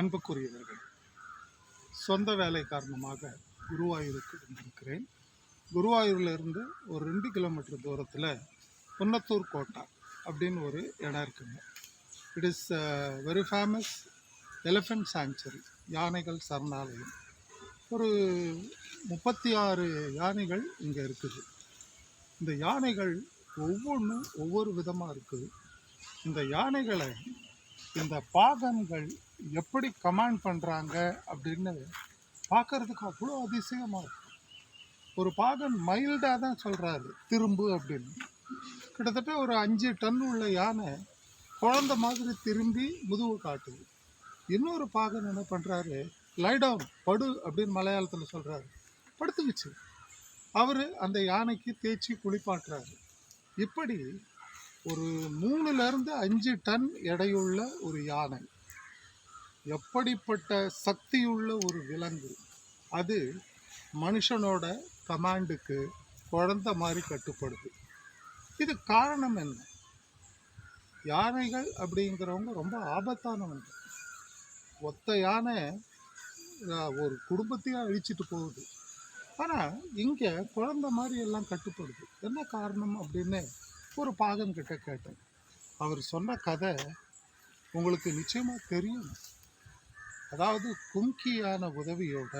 அன்புக்குரியவர்கள் சொந்த வேலை காரணமாக குருவாயூருக்கு வந்திருக்கிறேன். குருவாயூர்லேருந்து ஒரு ரெண்டு கிலோமீட்டர் தூரத்தில் புன்னத்தூர் கோட்டா அப்படின்னு ஒரு இடம் இருக்குங்க. It is very famous elephant sanctuary யானைகள் சரணாலயம். ஒரு முப்பத்தி ஆறு யானைகள் இங்கே இருக்குது. இந்த யானைகள் ஒவ்வொன்றும் ஒவ்வொரு விதமாக இருக்குது. இந்த யானைகளை இந்த பாகன்கள் எப்படி கமாண்ட் பண்ணுறாங்க அப்படின்னு பார்க்கறதுக்கு அவ்வளோ அதிசயமாக இருக்கும் ஒரு பாகன் மைல்டாக தான் சொல்கிறாரு திரும்பு அப்படின்னு. கிட்டத்தட்ட ஒரு அஞ்சு டன் உள்ள யானை குழந்த மாதிரி திரும்பி முதுகு காட்டுது. இன்னொரு பாகன் என்ன பண்ணுறாரு லைடவுன் படு அப்படின்னு மலையாளத்தில் சொல்கிறாரு படுத்துக்குச்சு. அவர் அந்த யானைக்கு தேய்ச்சி குளிப்பாட்டுறாரு. இப்படி ஒரு மூணுலேருந்து அஞ்சு டன் எடையுள்ள ஒரு யானை எப்படிப்பட்ட சக்தியுள்ள ஒரு விலங்கு? அது மனுஷனோட கமாண்டுக்கு குழந்த மாதிரி கட்டுப்படுது. இது காரணம் என்ன? யானைகள் அப்படிங்கிறவங்க ரொம்ப ஆபத்தானவங்க. ஒத்த யானை ஒரு குடும்பத்தையே அழிச்சிட்டு போகுது. ஆனால் இங்கே குழந்த மாதிரி எல்லாம் கட்டுப்படுது. என்ன காரணம் அப்படின்னு ஒரு பாகன் கிட்ட கேட்டேன். அவர் சொன்ன கதை உங்களுக்கு நிச்சயமாக தெரியும். அதாவது கும்கி யானை உதவியோட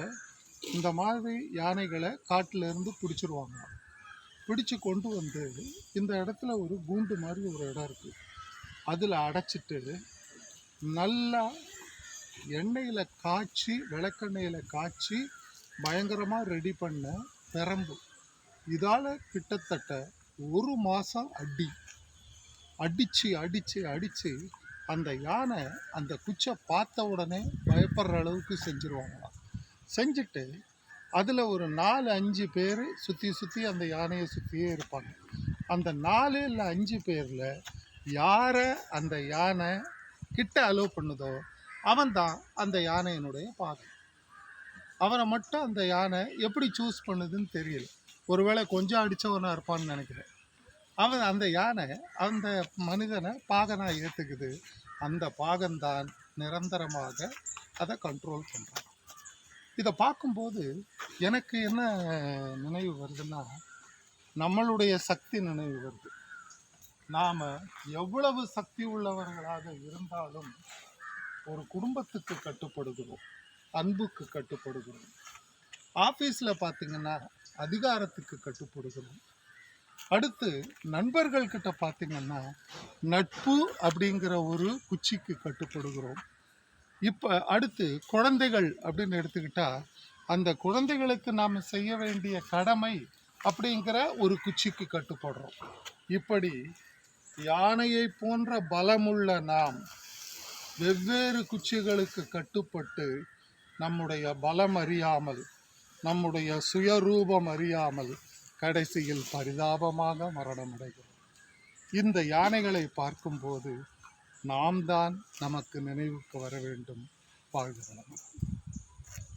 இந்த மாதிரி யானைகளை காட்டிலேருந்து பிடிச்சிருவாங்க. பிடிச்சு கொண்டு வந்து இந்த இடத்துல ஒரு கூண்டு மாதிரி ஒரு இடம் இருக்குது அதில் அடைச்சிட்டு நல்லா எண்ணெயில் காய்ச்சி விளக்கெண்ணெயில் காய்ச்சி பயங்கரமாக ரெடி பண்ண பெரம்பு. இதால் கிட்டத்தட்ட ஒரு மாதம் அடி. அடித்து அடித்து அடித்து அந்த யானை அந்த குச்சை பார்த்த உடனே பயப்படுற அளவுக்கு செஞ்சுருவாங்களாம் செஞ்சுட்டு அதில் ஒரு நாலு அஞ்சு பேர் சுற்றி சுற்றி அந்த யானையை சுற்றியே இருப்பாங்க. அந்த நாலு இல்லை அஞ்சு பேரில் யாரை அந்த யானை கிட்ட அலோவ் பண்ணுதோ அவன்தான் அந்த யானையினுடைய பாதை அவனை மட்டும் அந்த யானை எப்படி சூஸ் பண்ணுதுன்னு தெரியல. ஒருவேளை கொஞ்சம் அடித்தவனாக இருப்பான்னு நினைக்கிறேன். அவன் அந்த யானை அந்த மனிதனை பாகனாக ஏற்றுக்குது அந்த பாகன்தான் நிரந்தரமாக அதை கண்ட்ரோல் பண்ணுறான் இதை பார்க்கும்போது எனக்கு என்ன நினைவு வருதுன்னா நம்மளுடைய சக்தி நினைவு வருது. நாம் எவ்வளவு சக்தி உள்ளவர்களாக இருந்தாலும் ஒரு குடும்பத்துக்கு கட்டுப்படுகிறோம் அன்புக்கு கட்டுப்படுகிறோம். ஆஃபீஸில் பார்த்திங்கன்னா அதிகாரத்துக்கு கட்டுப்படுகிறோம். அடுத்து நண்பர்கள் பார்த்திங்கன்னா பார்த்தீங்கன்னா நட்பு அப்படிங்கிற ஒரு குச்சிக்கு கட்டுப்படுகிறோம். இப்போ அடுத்து குழந்தைகள் அப்படின்னு எடுத்துக்கிட்டா அந்த குழந்தைகளுக்கு நாம் செய்ய வேண்டிய கடமை அப்படிங்கிற ஒரு குச்சிக்கு கட்டுப்படுறோம். இப்படி யானையை போன்ற பலமுள்ள நாம் வெவ்வேறு குச்சிகளுக்கு கட்டுப்பட்டு நம்முடைய பலம் அறியாமல் நம்முடைய சுயரூபம் அறியாமல் கடைசியில் பரிதாபமாக மரணமடைகிறது இந்த யானைகளை பார்க்கும்போது நாம் தான் நமக்கு நினைவுக்கு வர வேண்டும் வாழ்க